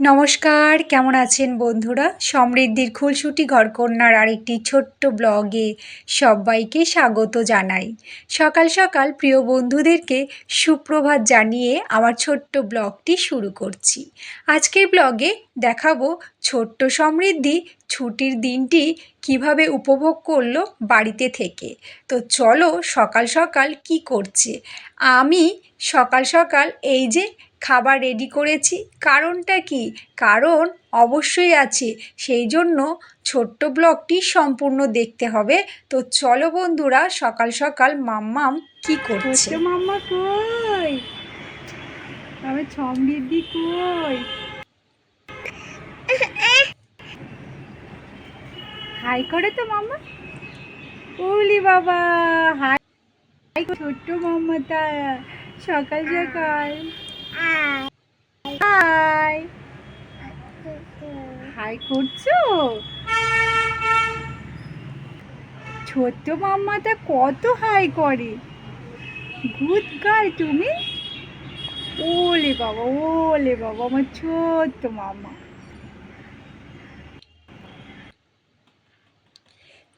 নমস্কার, কেমন আছেন বন্ধুরা? সমৃদ্ধির খুলসুটি ঘরকন্যার আরেকটি ছোট্ট ব্লগে সবাইকে স্বাগত জানাই। সকাল সকাল প্রিয় বন্ধুদেরকে সুপ্রভাত জানিয়ে আমার ছোট্ট ব্লগটি শুরু করছি। আজকের ব্লগে দেখাবো ছোট্ট সমৃদ্ধি ছুটির দিনটি কীভাবে উপভোগ করল বাড়িতে থেকে। তো চলো সকাল সকাল কি করছে? আমি সকাল সকাল এই যে খাবার রেডি করেছি। কারণটা কি? কারণ অবশ্যই আছে। সেই জন্য ছোট্ট ব্লগটি সম্পূর্ণ দেখতে হবে। তো চলো বন্ধুরা, সকাল সকাল মাম্মাম কি করছে? মাম্মা কই? আমার সমৃদ্ধি কই? হাই করে তো মাম্মা। ওলি বাবা হাই ছোট্ট মাম্মাটা। সকাল সকাল। হাই হাই করছ? ছোট্ট মাম্মাটা কত হাই করে। গুড গার্ল তুমি? ওলে বাবা ওলে বাবা, আমার ছোট্ট মামা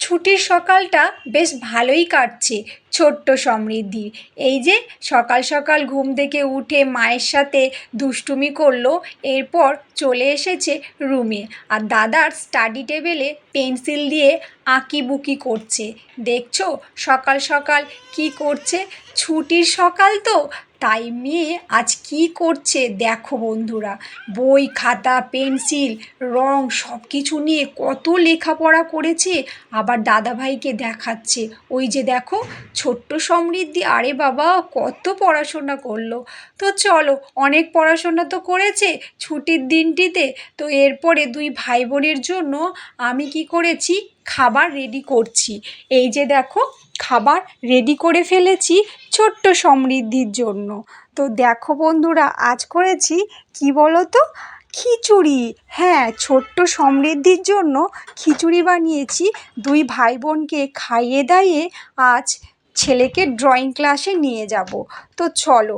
ছুটির সকালটা বেশ ভালোই কাটছে ছোট্ট সমৃদ্ধি এই যে সকাল সকাল ঘুম থেকে উঠে মায়ের সাথে দুষ্টুমি করল, এরপর চলে এসেছে রুমে। আর দাদার স্টাডি টেবিলে পেন্সিল দিয়ে আঁকি বুকি করছে। দেখছ সকাল সকাল কি করছে? ছুটির সকাল তো তাই মেয়ে আজ কি করছে দেখো বন্ধুরা। বই, খাতা, পেন্সিল, রং সব কিছু নিয়ে কত লেখাপড়া করেছে, আবার দাদাভাইকে দেখাচ্ছে। ওই যে দেখো, ছোট্ট সমৃদ্ধি, আরে বাবা, কত পড়াশোনা করল। তো চলো, অনেক পড়াশোনা তো করেছে ছুটির দিনটিতে। তো এরপরে দুই ভাই বোনের জন্য আমি কি করেছি খাবার রেডি করছি। এই যে দেখো, খাবার রেডি করে ফেলেছি ছোট্ট সমৃদ্ধির জন্য। তো দেখো বন্ধুরা, আজ করেছি কি বলো তো খিচুড়ি। হ্যাঁ ছোট্ট সমৃদ্ধির জন্য খিচুড়ি বানিয়েছি। দুই ভাই বোনকে খাইয়ে দাইয়ে আজ ছেলেকে ড্রয়িং ক্লাসে নিয়ে যাব। তো চলো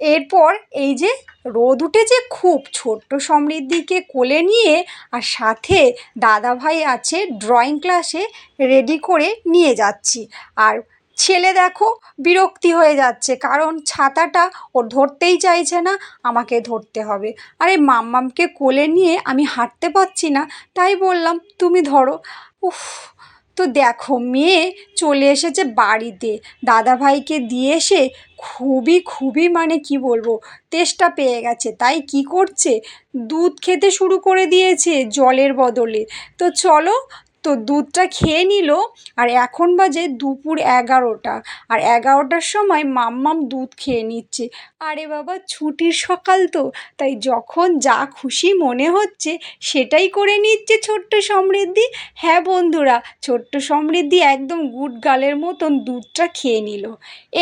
এরপর এই যে রোদ উঠেছে খুব ছোট্ট সমৃদ্ধিকে কোলে নিয়ে আর সাথে দাদাভাই আছে ড্রয়িং ক্লাসে রেডি করে নিয়ে যাচ্ছি। আর ছেলে দেখো বিরক্তি হয়ে যাচ্ছে কারণ ছাতাটা ও ধরতেই চাইছে না আমাকে ধরতে হবে। আরে মাম্মামকে কোলে নিয়ে আমি হাঁটতে পারছি না, তাই বললাম, তুমি ধরো। উফ তো দেখো, মেয়ে চলে এসেছে বাড়িতে। দাদাভাইকে দিয়ে এসে খুবই খুবই মানে কি বলব, তেষ্টা পেয়ে গেছে। তাই কি করছে? দুধ খেতে শুরু করে দিয়েছে জলের বদলে। তো চলো তো দুধটা খেয়ে নিল, আর এখন বাজে দুপুর এগারোটা। আর এগারোটার সময় মাম্মাম দুধ খেয়ে নিচ্ছে। আরে বাবা, ছুটির সকাল তো, তাই যখন যা খুশি মনে হচ্ছে সেটাই করে নিচ্ছে ছোট্ট সমৃদ্ধি। হ্যাঁ বন্ধুরা, ছোট্ট সমৃদ্ধি একদম গুড গালের মতন দুধটা খেয়ে নিল।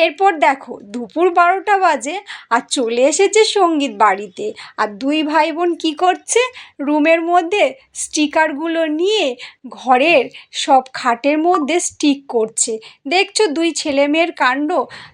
এরপর দেখো, দুপুর বারোটা বাজে, আর চলে এসেছে সংগীত বাড়িতে। আর দুই ভাই বোন কী করছে? রুমের মধ্যে স্টিকারগুলো নিয়ে ঘরের সব খাটের মধ্যে স্টিক করছে। দেখছ দুই ছেলে মেয়ের কাণ্ড?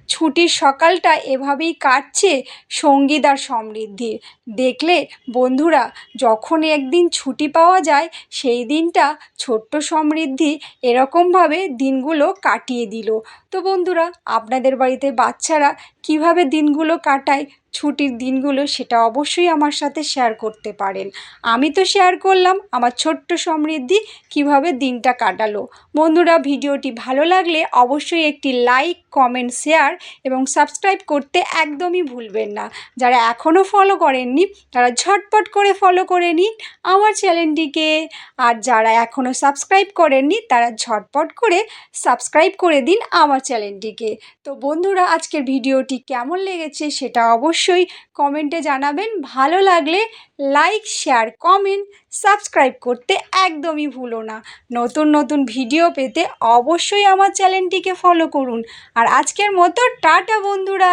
ছুটির সকালটা এভাবেই কাটছে সংগীত আর সমৃদ্ধির। দেখলে বন্ধুরা, যখন একদিন ছুটি পাওয়া যায়, সেই দিনটা ছোট্ট সমৃদ্ধি এরকমভাবে দিনগুলো কাটিয়ে দিল। তো বন্ধুরা, আপনাদের বাড়িতে বাচ্চারা কীভাবে দিনগুলো কাটায় ছুটির দিনগুলো সেটা অবশ্যই আমার সাথে শেয়ার করতে পারেন। আমি তো শেয়ার করলাম, আমার ছোট্ট সমৃদ্ধি কীভাবে দিনটা কাটালো। বন্ধুরা, ভিডিওটি ভালো লাগলে অবশ্যই একটি লাইক কমেন্ট শেয়ার এবং সাবস্ক্রাইব করতে একদমই ভুলবেন না। যারা এখনও ফলো করেননি, তারা ঝটপট করে ফলো করে নিন আমার চ্যানেলটিকে আর যারা এখনও সাবস্ক্রাইব করেননি, তারা ঝটপট করে সাবস্ক্রাইব করে দিন আমার চ্যানেলটিকে তো বন্ধুরা, আজকের ভিডিওটি কেমন লেগেছে সেটা অবশ্যই কমেন্টে জানাবেন। ভালো লাগলে লাইক শেয়ার কমেন্ট সাবস্ক্রাইব করতে একদমই ভুলো না। নতুন নতুন ভিডিও পেতে অবশ্যই আমার চ্যানেলটিকে ফলো করুন। আর আজকের মতো, টাটা বন্ধুরা!